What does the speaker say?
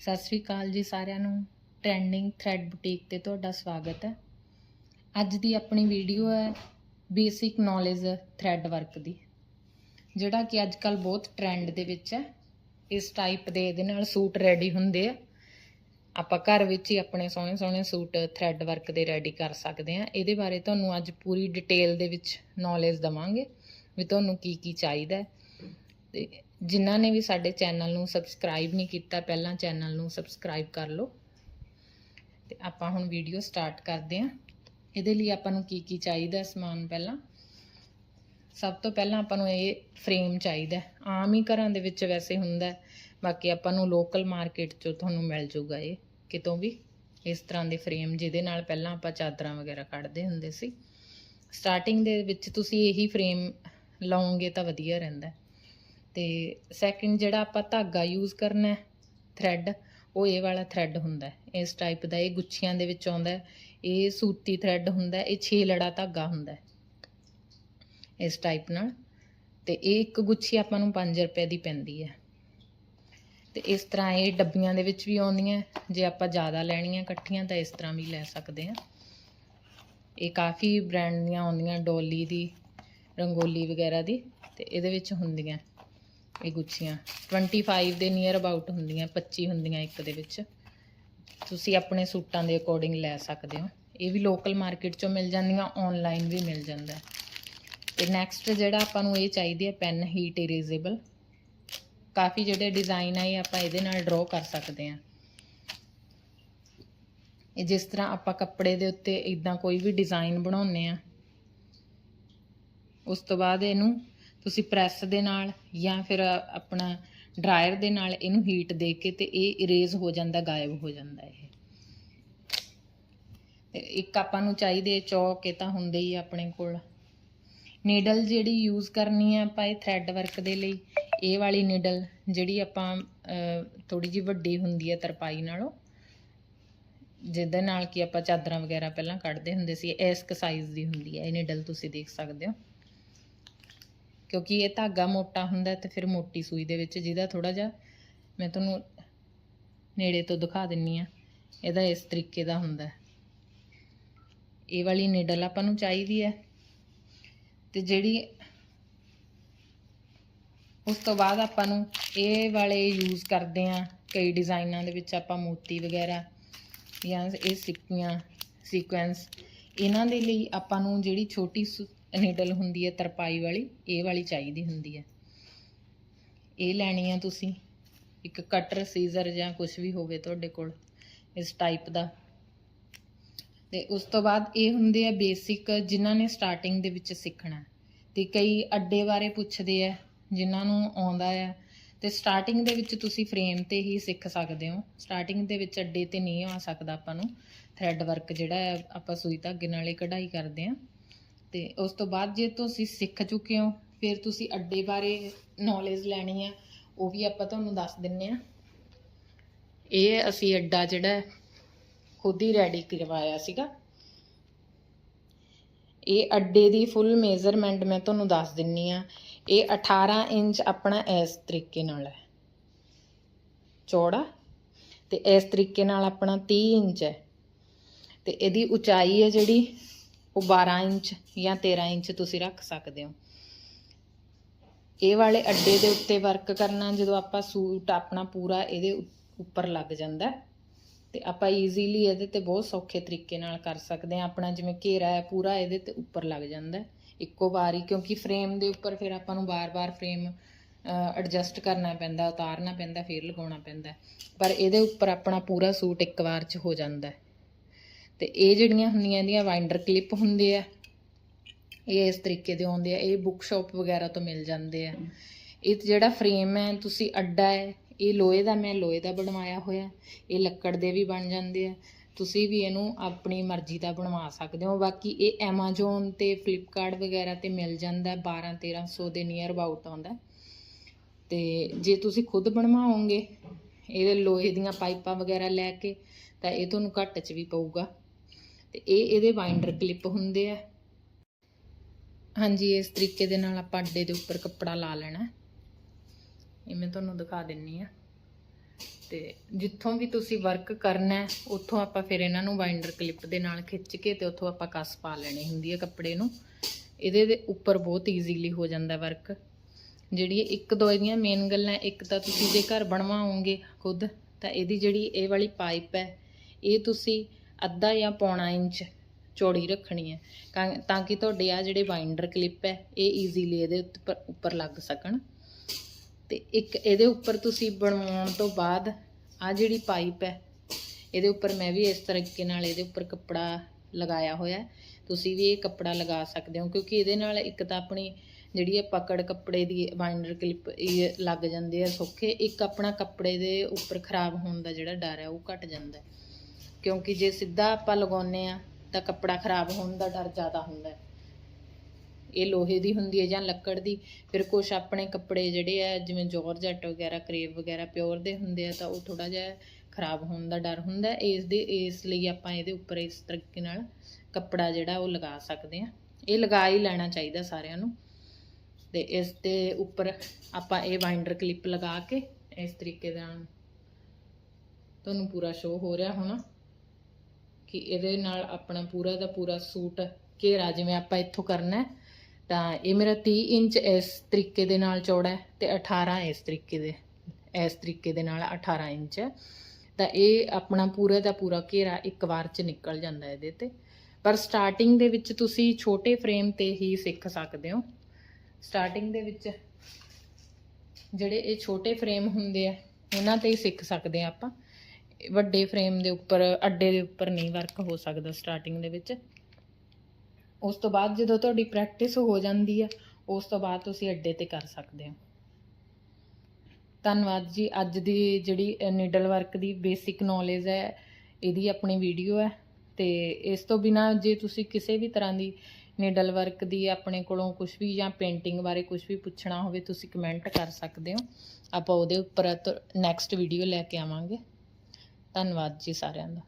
ਸਤਿ ਸ੍ਰੀ ਅਕਾਲ ਜੀ ਸਾਰਿਆਂ ਨੂੰ। ਟ੍ਰੈਂਡਿੰਗ ਥ੍ਰੈਡ ਬੁਟੀਕ ਤੇ ਤੁਹਾਡਾ ਸਵਾਗਤ ਹੈ। ਅੱਜ ਦੀ ਆਪਣੀ ਵੀਡੀਓ ਹੈ ਬੇਸਿਕ ਨੌਲੇਜ ਥ੍ਰੈਡ ਵਰਕ ਦੀ, ਜਿਹੜਾ ਕਿ ਅੱਜ ਕੱਲ ਬਹੁਤ ਟ੍ਰੈਂਡ ਦੇ ਵਿੱਚ ਹੈ। ਇਸ ਟਾਈਪ ਦੇ ਇਹਦੇ ਨਾਲ ਸੂਟ ਰੈਡੀ ਹੁੰਦੇ ਆ। ਆਪਾਂ ਘਰ ਵਿੱਚ ਹੀ ਆਪਣੇ ਸੋਹਣੇ ਸੋਹਣੇ ਸੂਟ ਥ੍ਰੈਡ ਵਰਕ ਦੇ ਰੈਡੀ ਕਰ ਸਕਦੇ ਆ ਇਹਦੇ ਬਾਰੇ ਤੁਹਾਨੂੰ ਅੱਜ ਪੂਰੀ ਡਿਟੇਲ ਦੇ ਵਿੱਚ ਨੌਲੇਜ ਦਵਾਂਗੇ ਵੀ ਤੁਹਾਨੂੰ ਕੀ ਕੀ ਚਾਹੀਦਾ ਹੈ। ਤੇ ਜਿਨ੍ਹਾਂ ਨੇ ਵੀ ਸਾਡੇ ਚੈਨਲ ਨੂੰ ਸਬਸਕ੍ਰਾਈਬ ਨਹੀਂ ਕੀਤਾ, ਪਹਿਲਾਂ ਚੈਨਲ ਨੂੰ ਸਬਸਕ੍ਰਾਈਬ ਕਰ ਲਓ। ਤੇ ਆਪਾਂ ਹੁਣ ਵੀਡੀਓ ਸਟਾਰਟ ਕਰਦੇ ਹਾਂ। ਇਹਦੇ ਲਈ ਆਪਾਂ ਨੂੰ ਕੀ ਕੀ ਚਾਹੀਦਾ ਸਮਾਨ ਪਹਿਲਾਂ? ਸਭ ਤੋਂ ਪਹਿਲਾਂ ਆਪਾਂ ਨੂੰ ਇਹ ਫਰੇਮ ਚਾਹੀਦਾ ਆਮ ਹੀ ਘਰਾਂ ਦੇ ਵਿੱਚ ਵੈਸੇ ਹੁੰਦਾ ਬਾਕੀ ਆਪਾਂ ਨੂੰ ਲੋਕਲ ਮਾਰਕੀਟ 'ਚੋਂ ਤੁਹਾਨੂੰ ਮਿਲ ਜਾਊਗਾ ਇਹ। ਕਿਤੋਂ ਵੀ ਇਸ ਤਰ੍ਹਾਂ ਦੇ ਫਰੇਮ ਜਿਹਦੇ ਨਾਲ ਪਹਿਲਾਂ ਆਪਾਂ ਚਾਦਰਾਂ ਵਗੈਰਾ ਕੱਢਦੇ ਹੁੰਦੇ ਸੀ। ਸਟਾਰਟਿੰਗ ਦੇ ਵਿੱਚ ਤੁਸੀਂ ਇਹੀ ਫਰੇਮ ਲਾਓਗੇ ਤਾਂ ਵਧੀਆ ਰਹਿੰਦਾ ਤੇ ਸੈਕਿੰਡ ਜਿਹੜਾ ਆਪਾਂ ਧਾਗਾ ਯੂਜ਼ ਕਰਨਾ ਹੈ ਥ੍ਰੈਡ ਉਹ ਇਹ ਵਾਲਾ ਥ੍ਰੈਡ ਹੁੰਦਾ ਇਸ ਟਾਈਪ ਦਾ ਇਹ ਗੁੱਛੀਆਂ ਦੇ ਵਿੱਚ ਆਉਂਦਾ ਇਹ ਸੂਤੀ ਥ੍ਰੈਡ ਹੁੰਦਾ ਇਹ 6 ਲੜਾ ਧਾਗਾ ਹੁੰਦਾ ਇਸ ਟਾਈਪ ਨਾਲ। ਤੇ ਇਹ ਇੱਕ ਗੁੱਛੀ ਆਪਾਂ ਨੂੰ 5 ਰੁਪਏ ਦੀ ਪੈਂਦੀ ਹੈ। ਤੇ ਇਸ ਤਰ੍ਹਾਂ ਇਹ ਡੱਬੀਆਂ ਦੇ ਵਿੱਚ ਵੀ ਆਉਂਦੀਆਂ ਜੇ ਆਪਾਂ ਜ਼ਿਆਦਾ ਲੈਣੀਆਂ ਇਕੱਠੀਆਂ ਤਾਂ ਇਸ ਤਰ੍ਹਾਂ ਵੀ ਲੈ ਸਕਦੇ ਆ ਇਹ ਕਾਫੀ ਬ੍ਰਾਂਡ ਦੀਆਂ ਆਉਂਦੀਆਂ, ਡੋਲੀ ਦੀ, ਰੰਗੋਲੀ ਵਗੈਰਾ ਦੀ। ਤੇ ਇਹਦੇ ਵਿੱਚ ਹੁੰਦੀਆਂ। ਇਹ ਗੁੱਛੀਆਂ। 25 ਦੇ ਨੀਅਰ ਅਬਾਊਟ ਹੁੰਦੀਆਂ 25 ਹੁੰਦੀਆਂ ਇੱਕ ਦੇ ਵਿੱਚ। ਤੁਸੀਂ ਆਪਣੇ ਸੂਟਾਂ ਦੇ ਅਕੋਰਡਿੰਗ ਲੈ ਸਕਦੇ ਹੋ। ਇਹ ਵੀ ਲੋਕਲ ਮਾਰਕੀਟ ਚੋਂ ਮਿਲ ਜਾਂਦੀਆਂ ਆਨਲਾਈਨ ਵੀ ਮਿਲ ਜਾਂਦਾ ਹੈ। ਤੇ ਨੈਕਸਟ ਜਿਹੜਾ ਆਪਾਂ ਨੂੰ ਇਹ ਚਾਹੀਦੀ ਹੈ ਪੈਨ ਹੀਟ ਇਰੇਜ਼ੇਬਲ ਕਾਫੀ ਜਿਹੜੇ ਡਿਜ਼ਾਈਨ ਆ, ਇਹ ਆਪਾਂ ਇਹਦੇ ਨਾਲ ਡਰਾ ਕਰ ਸਕਦੇ ਹਾਂ। ਇਹ ਜਿਸ ਤਰ੍ਹਾਂ ਆਪਾਂ ਕੱਪੜੇ ਦੇ ਉੱਤੇ ਇਦਾਂ ਕੋਈ ਵੀ ਡਿਜ਼ਾਈਨ ਬਣਾਉਂਦੇ ਆ ਉਸ ਤੋਂ ਬਾਅਦ ਇਹਨੂੰ ਤੁਸੀਂ ਪ੍ਰੈਸ ਦੇ ਨਾਲ ਜਾਂ ਫਿਰ ਆਪਣਾ ਡਰਾਇਰ ਦੇ ਨਾਲ ਇਹਨੂੰ ਹੀਟ ਦੇ ਕੇ ਤੇ ਇਹ ਇਰੇਜ਼ ਹੋ ਜਾਂਦਾ, ਗਾਇਬ ਹੋ ਜਾਂਦਾ ਇਹ। ਤੇ ਇੱਕ ਆਪਾਂ ਨੂੰ ਚਾਹੀਦੇ ਚੌਕ, ਇਹ ਤਾਂ ਹੁੰਦੇ ਹੀ ਆਪਣੇ ਕੋਲ। ਨੀਡਲ ਜਿਹੜੀ ਯੂਜ਼ ਕਰਨੀ ਆ ਆਪਾਂ ਇਹ ਥ੍ਰੈਡ ਵਰਕ ਦੇ ਲਈ, ਇਹ ਵਾਲੀ ਨੀਡਲ ਜਿਹੜੀ ਆਪਾਂ ਥੋੜੀ ਜਿਹੀ ਵੱਡੀ ਹੁੰਦੀ ਹੈ ਤਰਪਾਈ ਨਾਲੋਂ, ਜਿਹਦੇ ਨਾਲ ਕਿ ਆਪਾਂ ਚਾਦਰਾਂ ਵਗੈਰਾ ਪਹਿਲਾਂ ਕੱਢਦੇ ਹੁੰਦੇ ਸੀ ਇਸ ਕ ਸਾਈਜ਼ ਦੀ ਹੁੰਦੀ ਹੈ ਇਹ ਨੀਡਲ ਤੁਸੀਂ ਦੇਖ ਸਕਦੇ ਹੋ। ਕਿਉਂਕਿ ਇਹ ਧਾਗਾ ਮੋਟਾ ਹੁੰਦਾ ਤੇ ਫਿਰ ਮੋਟੀ ਸੂਈ ਦੇ ਵਿੱਚ ਜਿਹਦਾ ਥੋੜਾ ਜਿਹਾ ਮੈਂ ਤੁਹਾਨੂੰ ਨੇੜੇ ਤੋਂ ਦਿਖਾ ਦਿੰਨੀ ਆ, ਇਹਦਾ ਇਸ ਤਰੀਕੇ ਦਾ ਹੁੰਦਾ ਇਹ ਵਾਲੀ ਨੀਡਲ ਆਪਾਂ ਨੂੰ ਚਾਹੀਦੀ ਹੈ ਤੇ ਜਿਹੜੀ ਉਸ ਤੋਂ ਬਾਅਦ ਆਪਾਂ ਨੂੰ ਇਹ ਵਾਲੇ ਯੂਜ਼ ਕਰਦੇ ਆ ਕਈ ਡਿਜ਼ਾਈਨਾਂ ਦੇ ਵਿੱਚ ਆਪਾਂ ਮੋਤੀ ਵਗੈਰਾ ਜਾਂ ਇਹ ਸਿੱਕੀਆਂ ਸੀਕੁਐਂਸ ਇਹਨਾਂ ਦੇ ਲਈ ਆਪਾਂ ਨੂੰ ਜਿਹੜੀ ਛੋਟੀ ਨੀਡਲ ਹੁੰਦੀ ਹੈ, ਤਰਪਾਈ ਵਾਲੀ, ਇਹ ਵਾਲੀ ਚਾਹੀਦੀ ਹੁੰਦੀ ਹੈ। ਇਹ ਲੈਣੀ ਆ ਤੁਸੀਂ, ਇੱਕ ਕਟਰ, ਸੀਜ਼ਰ ਜਾਂ ਕੁਝ ਵੀ ਹੋਵੇ ਤੁਹਾਡੇ ਕੋਲ, ਇਸ ਟਾਈਪ ਦਾ। ਤੇ ਉਸ ਤੋਂ ਬਾਅਦ ਇਹ ਹੁੰਦੇ ਆ ਬੇਸਿਕ ਜਿਨ੍ਹਾਂ ਨੇ ਸਟਾਰਟਿੰਗ ਦੇ ਵਿੱਚ ਸਿੱਖਣਾ। ਤੇ ਕਈ ਅੱਡੇ ਬਾਰੇ ਪੁੱਛਦੇ ਆ, ਜਿਨ੍ਹਾਂ ਨੂੰ ਆਉਂਦਾ ਆ। ਤੇ ਸਟਾਰਟਿੰਗ ਦੇ ਵਿੱਚ ਤੁਸੀਂ ਫਰੇਮ ਤੇ ਹੀ ਸਿੱਖ ਸਕਦੇ ਹੋ। ਸਟਾਰਟਿੰਗ ਦੇ ਵਿੱਚ ਅੱਡੇ ਤੇ ਨਹੀਂ ਆ ਸਕਦਾ ਆਪਾਂ ਨੂੰ। ਥ੍ਰੈਡ ਵਰਕ ਜਿਹੜਾ ਹੈ ਆਪਾਂ ਸੂਈ ਧਾਗੇ ਨਾਲੇ ਕਢਾਈ ਕਰਦੇ ਆ। ਤੇ ਉਸ ਤੋਂ ਬਾਅਦ ਜੇ ਤੁਸੀਂ ਸਿੱਖ ਚੁੱਕੇ ਹੋ, ਫਿਰ ਤੁਸੀਂ ਅੱਡੇ ਬਾਰੇ ਨੌਲੇਜ ਲੈਣੀ ਆ, ਉਹ ਵੀ ਆਪਾਂ ਤੁਹਾਨੂੰ ਦੱਸ ਦਿੰਨੇ ਆ। ਇਹ ਅਸੀਂ ਅੱਡਾ ਜਿਹੜਾ ਖੁਦ ਹੀ ਰੈਡੀ ਕਰਵਾਇਆ ਸੀਗਾ। ਇਹ ਅੱਡੇ ਦੀ ਫੁੱਲ ਮੇਜ਼ਰਮੈਂਟ ਮੈਂ ਤੁਹਾਨੂੰ ਦੱਸ ਦਿੰਨੀ ਆ। ਇਹ 18 ਇੰਚ ਆਪਣਾ ਇਸ ਤਰੀਕੇ ਨਾਲ ਹੈ। ਚੌੜਾ। ਤੇ ਇਸ ਤਰੀਕੇ ਨਾਲ ਆਪਣਾ 30 ਇੰਚ ਹੈ। ਤੇ ਇਹਦੀ ਉਚਾਈ ਹੈ ਜਿਹੜੀ ਉਹ 12 ਇੰਚ ਜਾਂ 13 ਇੰਚ ਤੁਸੀਂ ਰੱਖ ਸਕਦੇ ਹੋ। ਇਹ ਵਾਲੇ ਅੱਡੇ ਦੇ ਉੱਤੇ ਵਰਕ ਕਰਨਾ ਜਦੋਂ ਆਪਾਂ ਸੂਟ ਆਪਣਾ ਪੂਰਾ ਇਹਦੇ ਉੱਪਰ ਲੱਗ ਜਾਂਦਾ ਹੈ, ਤੇ ਆਪਾਂ ਈਜ਼ੀਲੀ ਇਹਦੇ ਤੇ ਬਹੁਤ ਸੌਖੇ ਤਰੀਕੇ ਨਾਲ ਕਰ ਸਕਦੇ ਹਾਂ। ਆਪਣਾ ਜਿਵੇਂ ਘੇਰਾ ਹੈ ਪੂਰਾ ਇਹਦੇ ਤੇ ਉੱਪਰ ਲੱਗ ਜਾਂਦਾ ਇੱਕੋ ਵਾਰ ਹੀ ਕਿਉਂਕਿ ਫਰੇਮ ਦੇ ਉੱਪਰ ਫਿਰ ਆਪਾਂ ਨੂੰ ਬਾਰ-ਬਾਰ ਫਰੇਮ ਐਡਜਸਟ ਕਰਨਾ ਪੈਂਦਾ ਉਤਾਰਨਾ ਪੈਂਦਾ ਫਿਰ ਲਗਾਉਣਾ ਪੈਂਦਾ ਪਰ ਇਹਦੇ ਉੱਪਰ ਆਪਣਾ ਪੂਰਾ ਸੂਟ ਇੱਕ ਵਾਰ 'ਚ ਹੋ ਜਾਂਦਾ ਤੇ ਇਹ ਜਿਹੜੀਆਂ ਹੁੰਦੀਆਂ ਇਹਦੀਆਂ ਵਾਈਂਡਰ ਕਲਿੱਪ ਹੁੰਦੇ ਆ, ਇਹ ਇਸ ਤਰੀਕੇ ਦੇ ਆਉਂਦੇ ਆ, ਇਹ ਬੁੱਕ ਸ਼ਾਪ ਵਗੈਰਾ ਤੋਂ ਮਿਲ ਜਾਂਦੇ ਆ। ਇਹ ਜਿਹੜਾ ਫਰੇਮ ਹੈ, ਤੁਸੀਂ ਅੱਡਾ ਹੈ, ਇਹ ਲੋਹੇ ਦਾ, ਮੈਂ ਲੋਹੇ ਦਾ ਬਣਵਾਇਆ ਹੋਇਆ, ਇਹ ਲੱਕੜ ਦੇ ਵੀ ਬਣ ਜਾਂਦੇ ਆ। ਤੁਸੀਂ ਵੀ ਇਹਨੂੰ ਆਪਣੀ ਮਰਜ਼ੀ ਦਾ ਬਣਵਾ ਸਕਦੇ ਹੋ। ਬਾਕੀ ਇਹ Amazon ਤੇ Flipkart ਵਗੈਰਾ ਤੇ ਮਿਲ ਜਾਂਦਾ 12 1300 ਦੇ ਨੀਅਰ ਅਬਾਊਟ ਆਉਂਦਾ। ਤੇ ਜੇ ਤੁਸੀਂ ਖੁਦ ਬਣਵਾਓਗੇ, ਇਹਦੇ ਲੋਹੇ ਦੀਆਂ ਪਾਈਪਾਂ ਵਗੈਰਾ ਲੈ ਕੇ, ਤਾਂ ਇਹ ਤੁਹਾਨੂੰ ਘੱਟ 'ਚ ਵੀ ਪਊਗਾ। ਤੇ ਇਹ ਇਹਦੇ ਵਾਈਂਡਰ ਕਲਿੱਪ ਹੁੰਦੇ ਆ। ਹਾਂਜੀ, ਇਸ ਤਰੀਕੇ ਦੇ ਨਾਲ ਆਪਾਂ ਅੱਡੇ ਦੇ ਉੱਪਰ ਕੱਪੜਾ ਲਾ ਲੈਣਾ। ਇਹ ਮੈਂ ਤੁਹਾਨੂੰ ਦਿਖਾ ਦਿੰਨੀ ਆ। ਤੇ ਜਿੱਥੋਂ ਵੀ ਤੁਸੀਂ ਵਰਕ ਕਰਨਾ, ਉੱਥੋਂ ਆਪਾਂ ਫਿਰ ਇਹਨਾਂ ਨੂੰ ਬਾਈਂਡਰ ਕਲਿੱਪ ਦੇ ਨਾਲ ਖਿੱਚ ਕੇ ਤੇ ਉੱਥੋਂ ਆਪਾਂ ਕੱਸ ਪਾ ਲੈਣੀ ਹੁੰਦੀ ਹੈ ਕੱਪੜੇ ਨੂੰ। ਇਹਦੇ ਦੇ ਉੱਪਰ ਬਹੁਤ ਈਜ਼ੀਲੀ ਹੋ ਜਾਂਦਾ ਵਰਕ ਜਿਹੜੀ ਇੱਕ ਦੋ ਇਹਦੀਆਂ ਮੇਨ ਗੱਲਾਂ, ਇੱਕ ਤਾਂ ਤੁਸੀਂ ਜੇ ਘਰ ਬਣਵਾਓਗੇ ਖੁਦ, ਤਾਂ ਇਹਦੀ ਜਿਹੜੀ ਇਹ ਵਾਲੀ ਪਾਈਪ ਹੈ, ਇਹ ਤੁਸੀਂ ਅੱਧਾ ਜਾਂ ਪੌਣਾ ਇੰਚ ਚੌੜੀ ਰੱਖਣੀ ਹੈ। ਕਾਂ- ਤਾਂ ਕਿ ਤੁਹਾਡੇ ਆ ਜਿਹੜੇ ਬਾਈਂਡਰ ਕਲਿੱਪ ਹੈ, ਇਹ ਈਜ਼ੀਲੀ ਇਹਦੇ ਉੱਪਰ ਉੱਪਰ ਲੱਗ ਸਕਣ। ਤੇ ਇੱਕ ਇਹਦੇ ਉੱਪਰ ਤੁਸੀਂ ਬਣਵਾਉਣ ਤੋਂ ਬਾਅਦ ਆ ਜਿਹੜੀ ਪਾਈਪ ਹੈ, ਇਹਦੇ ਉੱਪਰ ਮੈਂ ਵੀ ਇਸ ਤਰੀਕੇ ਨਾਲ ਇਹਦੇ ਉੱਪਰ ਕੱਪੜਾ ਲਗਾਇਆ ਹੋਇਆ ਤੁਸੀਂ ਵੀ ਇਹ ਕੱਪੜਾ ਲਗਾ ਸਕਦੇ ਹੋ, ਕਿਉਂਕਿ ਇਹਦੇ ਨਾਲ ਇੱਕ ਤਾਂ ਆਪਣੀ ਜਿਹੜੀ ਹੈ ਪਕੜ ਕੱਪੜੇ ਦੀ ਬਾਈਂਡਰ ਕਲਿੱਪ ਇਹ ਲੱਗ ਜਾਂਦੇ ਆ ਸੌਖੇ, ਇੱਕ ਆਪਣਾ ਕੱਪੜੇ ਦੇ ਉੱਪਰ ਖਰਾਬ ਹੋਣ ਦਾ ਜਿਹੜਾ ਡਰ ਹੈ, ਉਹ ਘਟ ਜਾਂਦਾ ਹੈ। ਕਿਉਂਕਿ ਜੇ ਸਿੱਧਾ ਆਪਾਂ ਲਗਾਉਂਦੇ ਆ ਤਾਂ ਕੱਪੜਾ ਖਰਾਬ ਹੋਣ ਦਾ ਡਰ ਜ਼ਿਆਦਾ ਹੁੰਦਾ ਹੈ। ਇਹ ਲੋਹੇ ਦੀ ਹੁੰਦੀ ਹੈ ਜਾਂ ਲੱਕੜ ਦੀ। ਫਿਰ ਕੁਝ ਆਪਣੇ ਕੱਪੜੇ ਜਿਹੜੇ ਆ, ਜਿਵੇਂ ਜੋਰਜੱਟ ਵਗੈਰਾ ਕਰੇਬ ਵਗੈਰਾ ਪਿਓਰ ਦੇ ਹੁੰਦੇ ਆ, ਤਾਂ ਉਹ ਥੋੜਾ ਜਿਹਾ ਖਰਾਬ ਹੋਣ ਦਾ ਡਰ ਹੁੰਦਾ ਹੈ। ਇਸ ਦੇ, ਇਸ ਲਈ ਆਪਾਂ ਇਹਦੇ ਉੱਪਰ ਇਸ ਤਰੀਕੇ ਨਾਲ ਕੱਪੜਾ ਜਿਹੜਾ, ਉਹ ਲਗਾ ਸਕਦੇ ਆ ਇਹ ਲਗਾ ਹੀ ਲੈਣਾ ਚਾਹੀਦਾ ਸਾਰਿਆਂ ਨੂੰ। ਤੇ ਇਸ ਦੇ ਉੱਪਰ ਆਪਾਂ ਇਹ ਵਾਈਂਡਰ ਕਲਿੱਪ ਲਗਾ ਕੇ ਇਸ ਤਰੀਕੇ ਦੇ ਨਾਲ ਤੁਹਾਨੂੰ ਪੂਰਾ ਸ਼ੋ ਹੋ ਰਿਹਾ ਹੋਣਾ ਕਿ ਇਹਦੇ ਨਾਲ ਆਪਣਾ ਪੂਰਾ ਦਾ ਪੂਰਾ ਸੂਟ ਘੇਰਾ ਜਿਵੇਂ ਆਪਾਂ ਇੱਥੋਂ ਕਰਨਾ ਤਾਂ ਇਹ ਮੇਰਾ 30 ਇੰਚ ਇਸ ਤਰੀਕੇ ਦੇ ਨਾਲ ਚੌੜਾ ਹੈ ਤੇ 18 ਇਸ ਤਰੀਕੇ ਦੇ, ਇਸ ਤਰੀਕੇ ਦੇ ਨਾਲ 18 ਇੰਚ ਹੈ। ਤਾਂ ਇਹ ਆਪਣਾ ਪੂਰਾ ਦਾ ਪੂਰਾ ਘੇਰਾ ਇੱਕ ਵਾਰ ਚ ਨਿਕਲ ਜਾਂਦਾ ਇਹਦੇ ਤੇ। ਪਰ ਸਟਾਰਟਿੰਗ ਦੇ ਵਿੱਚ ਤੁਸੀਂ ਛੋਟੇ ਫਰੇਮ ਤੇ ਹੀ ਸਿੱਖ ਸਕਦੇ ਹੋ। ਸਟਾਰਟਿੰਗ ਦੇ ਵਿੱਚ ਜਿਹੜੇ ਇਹ ਛੋਟੇ ਫਰੇਮ ਹੁੰਦੇ ਆ, ਉਹਨਾਂ ਤੇ ਹੀ ਸਿੱਖ ਸਕਦੇ ਆ ਆਪਾਂ। ਵੱਡੇ ਫਰੇਮ ਦੇ ਉੱਪਰ, ਅੱਡੇ ਦੇ ਉੱਪਰ ਨਹੀਂ ਵਰਕ ਹੋ ਸਕਦਾ ਸਟਾਰਟਿੰਗ ਦੇ ਵਿੱਚ। ਉਸ ਤੋਂ ਬਾਅਦ ਜਦੋਂ ਤੁਹਾਡੀ ਪ੍ਰੈਕਟਿਸ ਹੋ ਜਾਂਦੀ ਆ, ਉਸ ਤੋਂ ਬਾਅਦ ਤੁਸੀਂ ਅੱਡੇ ਤੇ ਕਰ ਸਕਦੇ ਹੋ। ਧੰਨਵਾਦ ਜੀ, ਅੱਜ ਦੀ ਜਿਹੜੀ ਨੀਡਲ ਵਰਕ ਦੀ ਬੇਸਿਕ ਨੌਲੇਜ ਹੈ, ਇਹਦੀ ਆਪਣੀ ਵੀਡੀਓ ਹੈ। ਤੇ ਇਸ ਤੋਂ ਬਿਨਾ ਜੇ ਤੁਸੀਂ ਕਿਸੇ ਵੀ ਤਰ੍ਹਾਂ ਦੀ ਨੀਡਲ ਵਰਕ ਦੀ ਆਪਣੇ ਕੋਲੋਂ ਕੁਝ ਵੀ ਜਾਂ ਪੇਂਟਿੰਗ ਬਾਰੇ ਕੁਝ ਵੀ ਪੁੱਛਣਾ ਹੋਵੇ, ਤੁਸੀਂ ਕਮੈਂਟ ਕਰ ਸਕਦੇ ਹੋ। ਆਪਾਂ ਉਹਦੇ ਉੱਪਰ ਨੈਕਸਟ ਵੀਡੀਓ ਲੈ ਕੇ ਆਵਾਂਗੇ। ਧੰਨਵਾਦ ਜੀ ਸਾਰਿਆਂ ਦਾ।